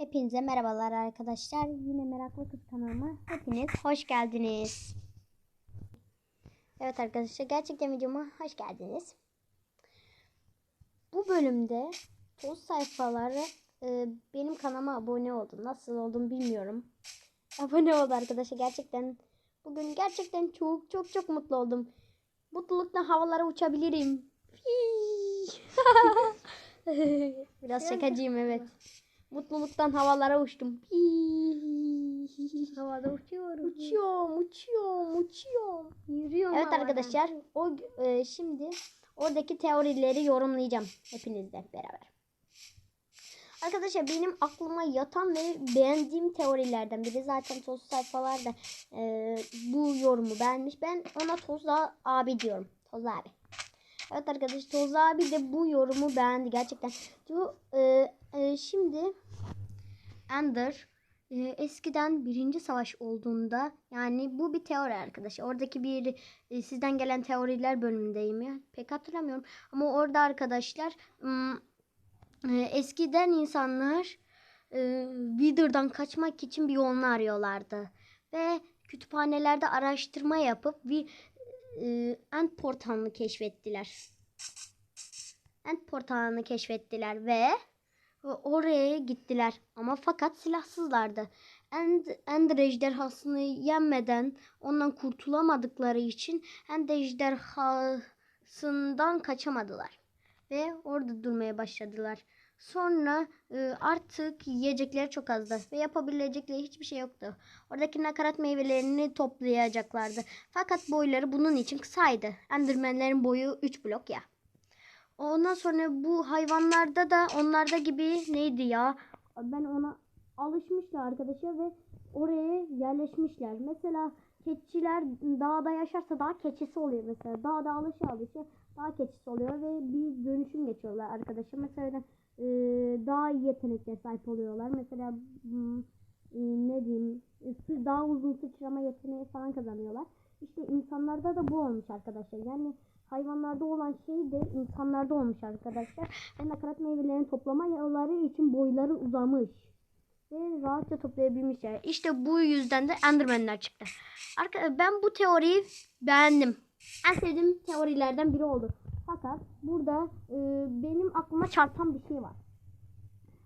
Hepinize merhabalar arkadaşlar. Yine Meraklı Kız kanalıma hepiniz hoş geldiniz. Evet arkadaşlar gerçekten videoma hoş geldiniz. Bu bölümde toz sayfaları e, benim kanalıma abone oldu. Nasıl oldum bilmiyorum. Abone oldu arkadaşlar gerçekten. Bugün gerçekten çok çok çok mutlu oldum. Mutluluktan havalara uçabilirim. Biraz şakacıyım evet. Mutluluktan havalara uçtum. Havada uçuyorum. Uçuyorum, uçuyorum, uçuyorum. Yürüyorum Evet havadan. arkadaşlar, o e, şimdi oradaki teorileri yorumlayacağım hepinizle beraber. Arkadaşlar benim aklıma yatan ve beğendiğim teorilerden biri zaten Toz sayfalarda e, bu yorumu beğenmiş. Ben ona Tozla abi diyorum. Toz abi. Evet arkadaşlar Toz abi de bu yorumu beğendi gerçekten. Diyor, e, e, şimdi Ender e, eskiden birinci savaş olduğunda yani bu bir teori arkadaşlar. Oradaki bir e, sizden gelen teoriler bölümündeyim ya. Pek hatırlamıyorum. Ama orada arkadaşlar e, eskiden insanlar e, Wither'dan kaçmak için bir yolunu arıyorlardı. Ve kütüphanelerde araştırma yapıp bir e, End portalını keşfettiler. End portalını keşfettiler ve oraya gittiler. Ama fakat silahsızlardı. End, Ender ejderhasını yenmeden ondan kurtulamadıkları için Ender ejderhasından kaçamadılar. Ve orada durmaya başladılar. Sonra e, artık yiyecekleri çok azdı ve yapabilecekleri hiçbir şey yoktu. Oradaki nakarat meyvelerini toplayacaklardı. Fakat boyları bunun için kısaydı. Endermenlerin boyu 3 blok ya. Ondan sonra bu hayvanlarda da onlarda gibi neydi ya? Ben ona alışmışlar arkadaşlar ve oraya yerleşmişler. Mesela keçiler dağda yaşarsa dağ keçisi oluyor mesela. Dağda alışa alışa dağ keçisi oluyor ve bir dönüşüm geçiyorlar arkadaşlar. Mesela e, daha iyi yeteneklere sahip oluyorlar. Mesela hmm, e, ne diyeyim e, daha uzun sıçrama yeteneği falan kazanıyorlar. İşte insanlarda da bu olmuş arkadaşlar. Yani hayvanlarda olan şey de insanlarda olmuş arkadaşlar. Ve nakarat meyvelerini toplama yolları için boyları uzamış. Ve rahatça toplayabilmişler. İşte bu yüzden de Enderman'ler çıktı. Arka, ben bu teoriyi beğendim. En sevdiğim teorilerden biri oldu. Fakat burada e, benim aklıma çarpan bir şey var.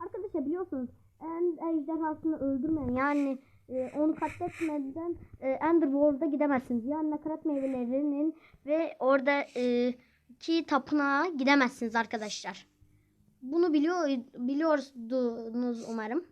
Arkadaşlar biliyorsunuz en ejderhasını öldürmeyen yani e, onu katletmeden e, Enderworld'a gidemezsiniz. Yani nakarat meyvelerinin ve orada e, ki tapınağa gidemezsiniz arkadaşlar. Bunu biliyor biliyordunuz umarım.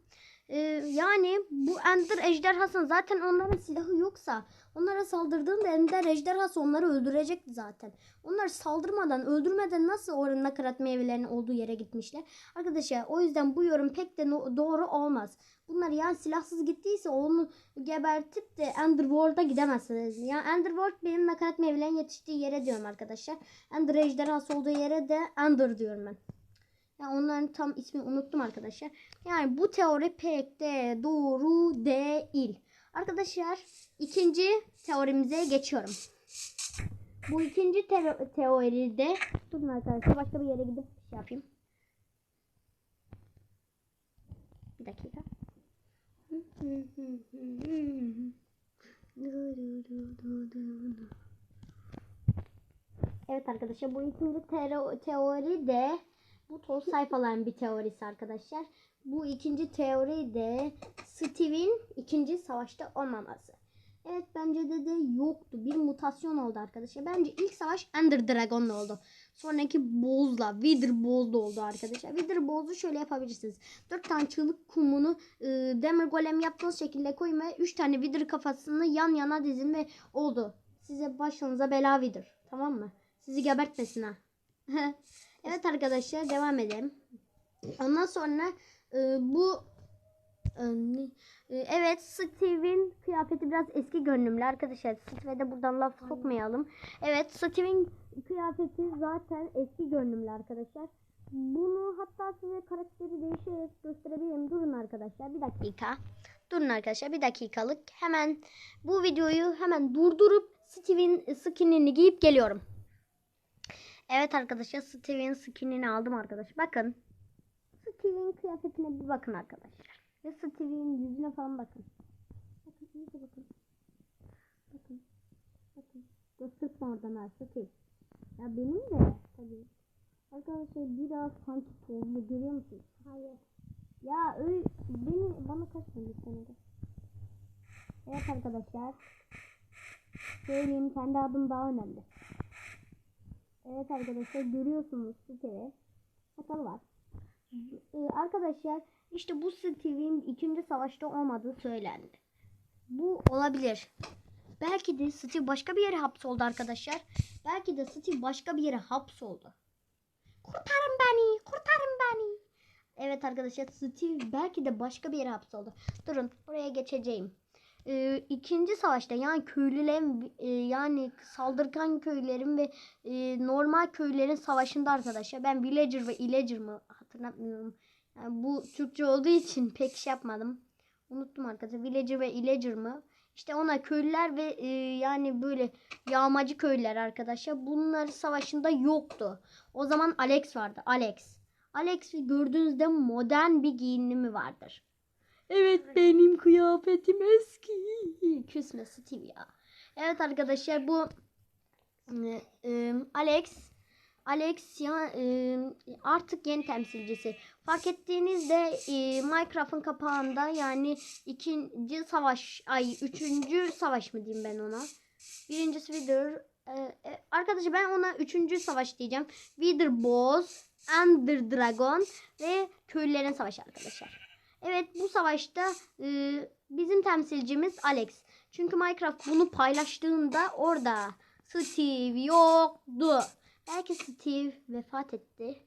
E, yani bu Ender ejderhasının zaten onların silahı yoksa onlara saldırdığında Ender ejderhası onları öldürecekti zaten. Onlar saldırmadan, öldürmeden nasıl oranın nakarat meyvelerinin olduğu yere gitmişler? Arkadaşlar o yüzden bu yorum pek de no- doğru olmaz. Bunlar yani silahsız gittiyse onu gebertip de Enderworld'a gidemezsiniz. Yani Enderworld benim nakarat meyvelerin yetiştiği yere diyorum arkadaşlar. Ender ejderhası olduğu yere de Ender diyorum ben. Ya onların tam ismini unuttum arkadaşlar. Yani bu teori pek de doğru değil. Arkadaşlar ikinci teorimize geçiyorum. Bu ikinci teo- teoride durun arkadaşlar başka bir yere gidip şey yapayım. Bir dakika. Evet arkadaşlar bu ikinci tero- teori de bu toz sayfaların bir teorisi arkadaşlar. Bu ikinci teori de Steve'in ikinci savaşta olmaması. Evet bence de de yoktu. Bir mutasyon oldu arkadaşlar. Bence ilk savaş Ender Dragon'la oldu. Sonraki Boz'la, Wither Boz'la oldu arkadaşlar. Wither Boz'u şöyle yapabilirsiniz. 4 tane çığlık kumunu e, demir golem yaptığınız şekilde koyun ve 3 tane Wither kafasını yan yana dizin ve oldu. Size başınıza bela Wither. Tamam mı? Sizi gebertmesin ha. evet arkadaşlar devam edelim. Ondan sonra e, bu evet Steve'in kıyafeti biraz eski görünümlü arkadaşlar. Steve'e de buradan laf sokmayalım. Evet Steve'in kıyafeti zaten eski görünümlü arkadaşlar. Bunu hatta size karakteri değişerek gösterebilirim. Durun arkadaşlar bir dakika. Durun arkadaşlar bir dakikalık. Hemen bu videoyu hemen durdurup Steve'in skinini giyip geliyorum. Evet arkadaşlar Steve'in skinini aldım arkadaşlar. Bakın. Steve'in kıyafetine bir bakın arkadaşlar. Ve Steve'in yüzüne falan bakın. Bakın iyice bakın. Bakın. Bakın. Gösterme oradan ha Steve. Ya benim de tabii. Arkadaşlar biraz sanki tozlu görüyor musunuz? Hayır. Ya öyle beni bana kaçmayın lütfen. Evet arkadaşlar. Söyleyeyim kendi adım daha önemli. Evet arkadaşlar görüyorsunuz Steve. Sakalı var. Ee, arkadaşlar işte bu Steve'in ikinci savaşta olmadığı söylendi. Bu olabilir. Belki de Steve başka bir yere hapsoldu arkadaşlar. Belki de Steve başka bir yere hapsoldu. Kurtarın beni, kurtarın beni. Evet arkadaşlar Steve belki de başka bir yere hapsoldu. Durun oraya geçeceğim. Ee, ikinci savaşta yani köylülerin e, yani saldırgan köylerin ve e, normal köylerin savaşında arkadaşlar ben villager ve illager mı hatırlamıyorum. Yani bu Türkçe olduğu için pek şey yapmadım. Unuttum arkadaşlar. Villager ve illager mı? İşte ona köylüler ve e, yani böyle yağmacı köylüler arkadaşlar. Bunlar savaşında yoktu. O zaman Alex vardı. Alex. Alex gördüğünüzde modern bir giyinimi vardır. Evet benim kıyafetim eski. Küsme Steve ya. Evet arkadaşlar bu e, e, Alex Alex ya e, artık yeni temsilcisi. Fark ettiğinizde e, Minecraft'ın kapağında yani ikinci savaş ay üçüncü savaş mı diyeyim ben ona. Birincisi Wither. E, e, arkadaşlar ben ona üçüncü savaş diyeceğim. Wither Boss, Ender Dragon ve köylülerin savaşı arkadaşlar. Evet bu savaşta e, bizim temsilcimiz Alex. Çünkü Minecraft bunu paylaştığında orada Steve yoktu. Belki Steve vefat etti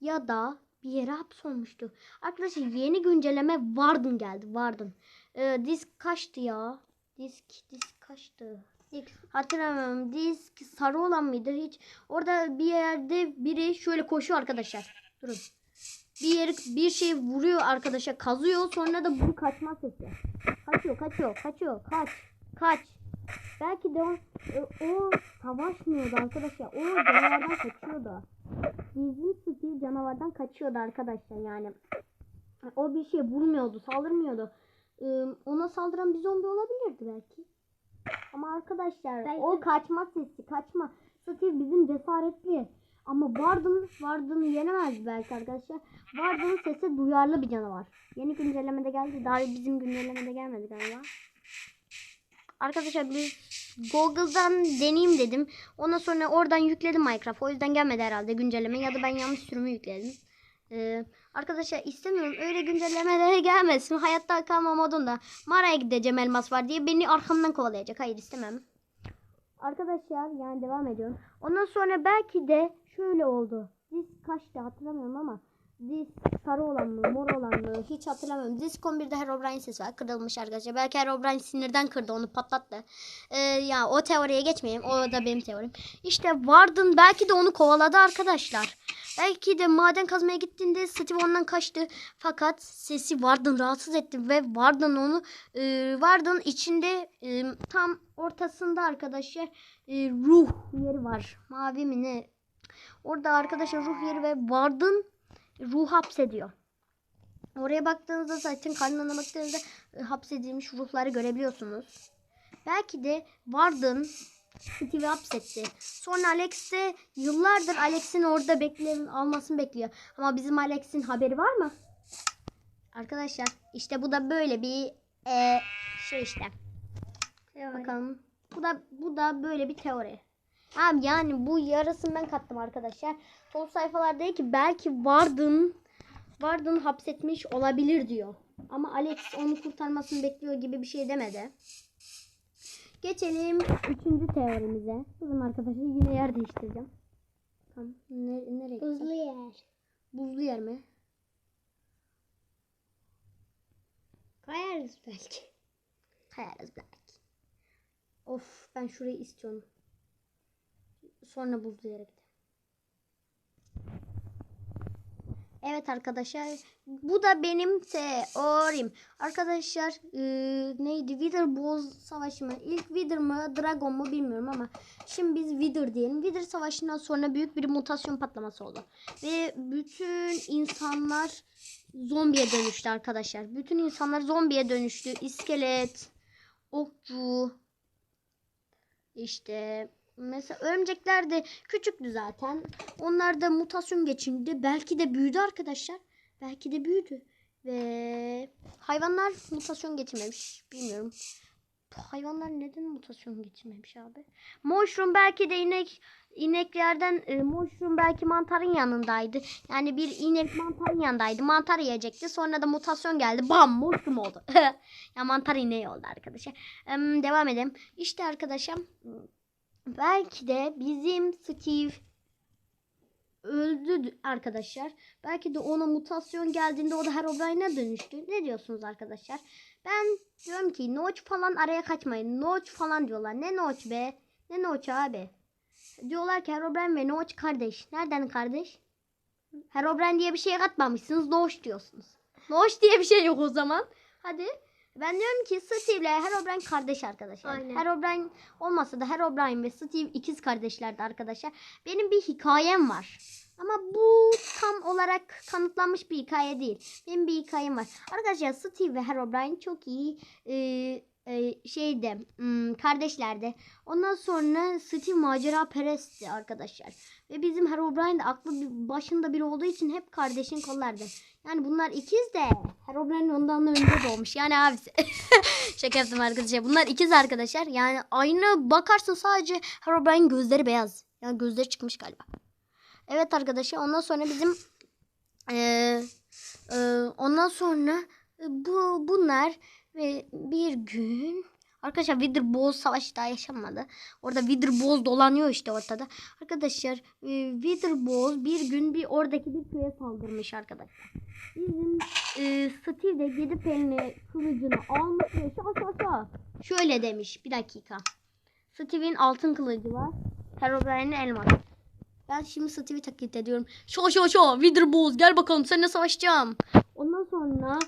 ya da bir yere hapsolmuştu. Arkadaşlar yeni güncelleme Warden geldi. Warden. Ee, disk kaçtı ya? Disk disk kaçtı? Hatırlamıyorum. Disk sarı olan mıydı hiç? Orada bir yerde biri şöyle koşuyor arkadaşlar. Durun. Bir yeri bir şey vuruyor arkadaşa kazıyor sonra da bu kaçma sesi. Kaçıyor kaçıyor kaçıyor kaç kaç. Belki de o, e, o savaşmıyordu arkadaşlar. O canavardan kaçıyordu. Bizim Steve canavardan kaçıyordu arkadaşlar yani. O bir şey vurmuyordu, saldırmıyordu. Ee, ona saldıran bir zombi olabilirdi belki. Ama arkadaşlar Belki- o kaçma sesi, kaçma. Steve bizim cesaretli. Ama Warden, Warden'ı yenemez belki arkadaşlar. Warden'ın sesi duyarlı bir canavar. Yeni güncellemede geldi. Daha bizim güncellemede gelmedi galiba. Arkadaşlar biz Google'dan deneyeyim dedim. Ondan sonra oradan yükledim Minecraft. O yüzden gelmedi herhalde güncelleme ya da ben yanlış sürümü yükledim. Ee, arkadaşlar istemiyorum öyle güncellemelere gelmesin. Hayatta kalma modunda. Mağaraya gideceğim elmas var diye beni arkamdan kovalayacak. Hayır istemem. Arkadaşlar yani devam ediyorum. Ondan sonra belki de şöyle oldu. Diz kaçtı hatırlamıyorum ama Diz sarı olan mı mor olan mı hiç hatırlamıyorum. Disk 11'de Herobrine sesi var kırılmış arkadaşlar. Belki Herobrine sinirden kırdı onu patlattı. Ee, ya o teoriye geçmeyeyim. O da benim teorim. İşte Warden belki de onu kovaladı arkadaşlar. Belki de maden kazmaya gittiğinde Steve ondan kaçtı. Fakat sesi Warden rahatsız etti ve Warden onu e, Warden içinde e, tam ortasında arkadaşlar e, ruh yeri var. Mavi mi ne? Orada arkadaşlar ruh yeri ve Warden ruh hapsediyor. Oraya baktığınızda zaten karnına baktığınızda e, hapsedilmiş ruhları görebiliyorsunuz. Belki de Warden Steve'i hapsetti. Sonra Alex de yıllardır Alex'in orada bekleyen almasını bekliyor. Ama bizim Alex'in haberi var mı? Arkadaşlar işte bu da böyle bir e, şey işte. Bakalım. Bu da bu da böyle bir teori. Abi yani bu yarısını ben kattım arkadaşlar. Sol sayfalarda diyor ki belki Warden Warden hapsetmiş olabilir diyor. Ama Alex onu kurtarmasını bekliyor gibi bir şey demedi. Geçelim üçüncü teorimize. Durun arkadaşlar yine yer değiştireceğim. Tamam. Ne, nereye? Buzlu yer. Buzlu yer mi? Kayarız belki. Kayarız belki. Of ben şurayı istiyorum. Sonra buzlu yere. Evet arkadaşlar bu da benim teorim. Arkadaşlar e, neydi? Wither Boss savaşı mı? İlk Wither mı Dragon mu bilmiyorum ama şimdi biz Wither diyelim. Wither savaşından sonra büyük bir mutasyon patlaması oldu. Ve bütün insanlar zombiye dönüştü arkadaşlar. Bütün insanlar zombiye dönüştü. İskelet, okçu, işte mesela örümcekler de küçüktü zaten. Onlar da mutasyon geçirdi. Belki de büyüdü arkadaşlar. Belki de büyüdü. Ve hayvanlar mutasyon geçirmemiş. Bilmiyorum. Bu hayvanlar neden mutasyon geçirmemiş abi? Mushroom belki de inek ineklerden e, mushroom belki mantarın yanındaydı. Yani bir inek mantarın yanındaydı. Mantar yiyecekti. Sonra da mutasyon geldi. Bam mushroom oldu. ya mantar ineği oldu arkadaşlar. Em, devam edelim. İşte arkadaşlar belki de bizim Steve öldü arkadaşlar. Belki de ona mutasyon geldiğinde o da Herobrine'e dönüştü. Ne diyorsunuz arkadaşlar? Ben diyorum ki Notch falan araya kaçmayın. Notch falan diyorlar. Ne Notch be? Ne Notch abi? Diyorlar ki Herobrine ve Notch kardeş. Nereden kardeş? Herobrine diye bir şey katmamışsınız. Notch diyorsunuz. Notch diye bir şey yok o zaman. Hadi. Ben diyorum ki Steve ile Herobrine kardeş arkadaşlar. Aynen. Herobrine olmasa da Herobrine ve Steve ikiz kardeşlerdi arkadaşlar. Benim bir hikayem var. Ama bu tam olarak kanıtlanmış bir hikaye değil. Benim bir hikayem var. Arkadaşlar Steve ve Herobrine çok iyi e, şeyde hmm, kardeşlerdi. Ondan sonra Steve macera perestti arkadaşlar. Ve bizim Herobrine de aklı başında biri olduğu için hep kardeşin kollardı. Yani bunlar ikiz de Herobrine ondan da önce doğmuş. Yani abisi. Şaka yaptım arkadaşlar. Bunlar ikiz arkadaşlar. Yani aynı bakarsın sadece Herobrine gözleri beyaz. Yani gözleri çıkmış galiba. Evet arkadaşlar ondan sonra bizim eee, eee, ondan sonra e, bu bunlar ve bir gün arkadaşlar Wither Boss savaşı daha yaşanmadı. Orada Wither Boss dolanıyor işte ortada. Arkadaşlar e, Wither Boss bir gün bir oradaki bir köye saldırmış arkadaşlar. Bizim e, Steve de gidip eline kılıcını almış ve şa şa şa şöyle demiş bir dakika. Steve'in altın kılıcı var. Herobrine'in elmas. Ben şimdi Steve'i taklit ediyorum. Şo şo şo Wither Boss gel bakalım seninle savaşacağım. Ondan sonra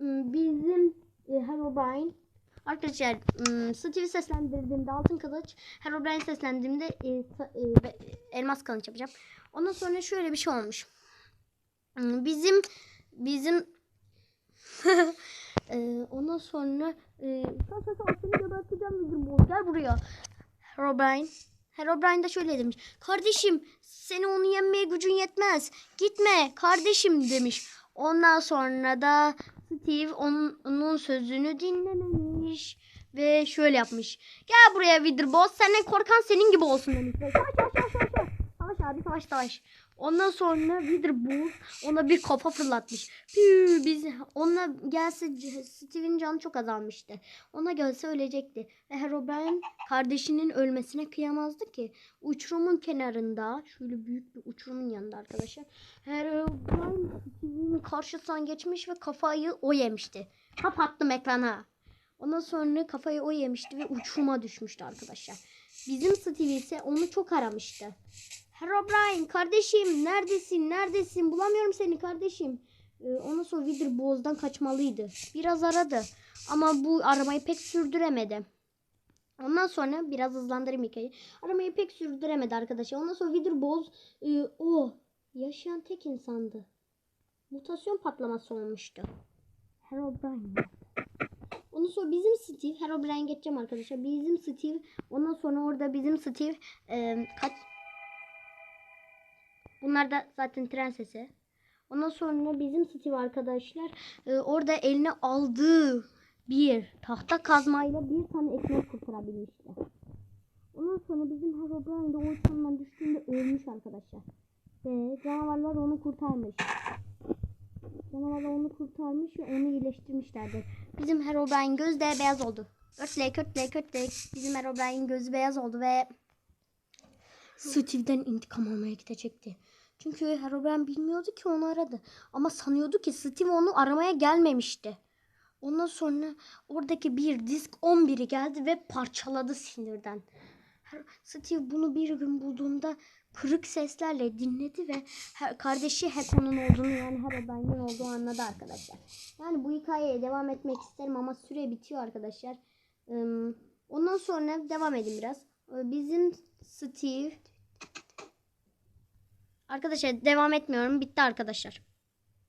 ım, bizim Herobrine Arkadaşlar ım, Steve'i seslendirdiğimde altın kılıç, Herobrine seslendirdiğimde e, e, elmas kılıç yapacağım. Ondan sonra şöyle bir şey olmuş. Im, Bizim bizim e, ondan sonra e, sa sa seni geberteceğim Wither Boss gel buraya. Herobrine Herobrine de şöyle demiş. Kardeşim seni onu yenmeye gücün yetmez. Gitme kardeşim demiş. Ondan sonra da Steve onun, onun sözünü dinlememiş. Ve şöyle yapmış. Gel buraya Wither Boss. Senden korkan senin gibi olsun demiş. Savaş savaş savaş. Savaş Savaş abi savaş savaş. Ondan sonra Wither Boss ona bir kafa fırlatmış. Püü, biz ona gelse Steve'in canı çok azalmıştı. Ona gelse ölecekti. Ve Herobrine kardeşinin ölmesine kıyamazdı ki. Uçurumun kenarında şöyle büyük bir uçurumun yanında arkadaşlar. Herobrine Steve'in karşısından geçmiş ve kafayı o yemişti. Kapattım ekrana. Ondan sonra kafayı o yemişti ve uçuruma düşmüştü arkadaşlar. Bizim Steve ise onu çok aramıştı. Herobrine kardeşim neredesin neredesin bulamıyorum seni kardeşim. Ee, ondan sonra Wither Boğaz'dan kaçmalıydı. Biraz aradı ama bu aramayı pek sürdüremedi. Ondan sonra biraz hızlandırayım hikayeyi. Aramayı pek sürdüremedi arkadaşlar. Ondan sonra Wither Boz e, o yaşayan tek insandı. Mutasyon patlaması olmuştu. Herobrine. Ondan sonra bizim Steve, Herobrine geçeceğim arkadaşlar. Bizim Steve, ondan sonra orada bizim Steve e, kaç Bunlar da zaten tren sesi. Ondan sonra bizim Steve arkadaşlar e, orada eline aldığı bir tahta kazmayla bir tane ekmek kurtarabilmişti. Ondan sonra bizim Herobrine de o uçurumdan düştüğünde ölmüş arkadaşlar. Ve canavarlar onu kurtarmış. Canavarlar onu kurtarmış ve onu iyileştirmişlerdi. Bizim Herobrine gözü de beyaz oldu. Örtlek örtlek örtlek. Bizim Herobrine gözü beyaz oldu ve Steve'den intikam almaya gidecekti. Çünkü Herobrine bilmiyordu ki onu aradı. Ama sanıyordu ki Steve onu aramaya gelmemişti. Ondan sonra oradaki bir disk 11'i geldi ve parçaladı sinirden. Steve bunu bir gün bulduğunda kırık seslerle dinledi ve her- kardeşi Heko'nun olduğunu yani Herobrine'in olduğunu anladı arkadaşlar. Yani bu hikayeye devam etmek isterim ama süre bitiyor arkadaşlar. Ondan sonra devam edin biraz. Ee, Bizim Steve Arkadaşlar devam etmiyorum. Bitti arkadaşlar.